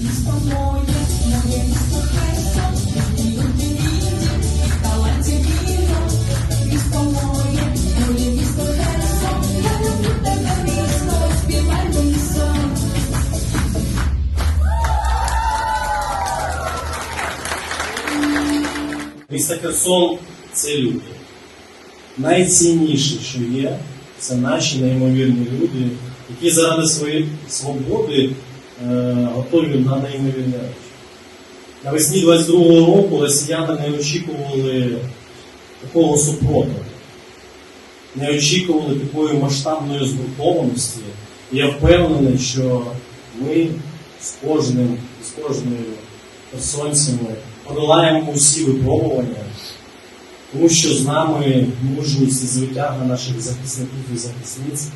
Місто моє, моє місто Херсон, і люди. Місто моє, моє місто Херсон, я тебе місто, співай мені Херсон це люди. Найцінніше, що є, це наші неймовірні люди, які заради своєї свободи готові на неймовірні речі. Навесні 22-го року росіяни не очікували такого супротиву, не очікували такої масштабної згуртованості. Я впевнений, що ми з кожним, з кожною херсонцями подолаємо усі випробування, тому що з нами мужність і звитяга наших захисників і захисниць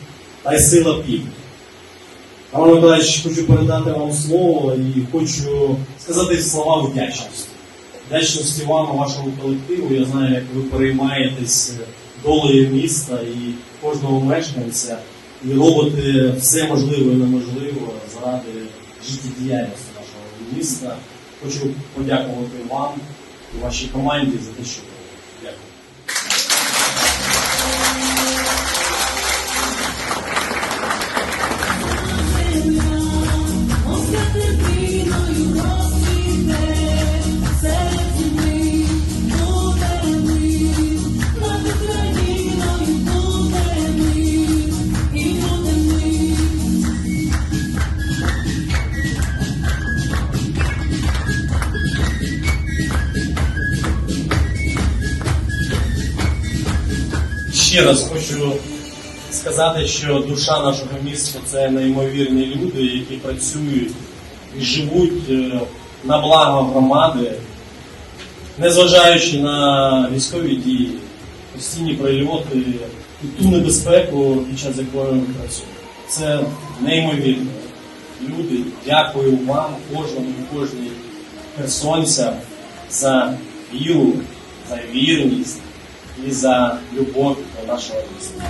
та й сила пік. Пане Миколаївич, хочу передати вам слово і хочу сказати слова вдячності. Вдячності вам вашому колективу. Я знаю, як ви переймаєтесь долею міста і кожного мешканця і робите все можливе і неможливе заради життєдіяльності нашого міста. Хочу подякувати вам і вашій команді за те, що ви. Дякую. Ще раз хочу сказати, що душа нашого міста це неймовірні люди, які працюють і живуть е, на благо громади, незважаючи на військові дії, постійні прильоти і ту небезпеку, під час якої ми працюємо. Це неймовірні люди. Дякую вам, кожному і кожній херсонцям за віру, за вірність і за любовь нашего міста.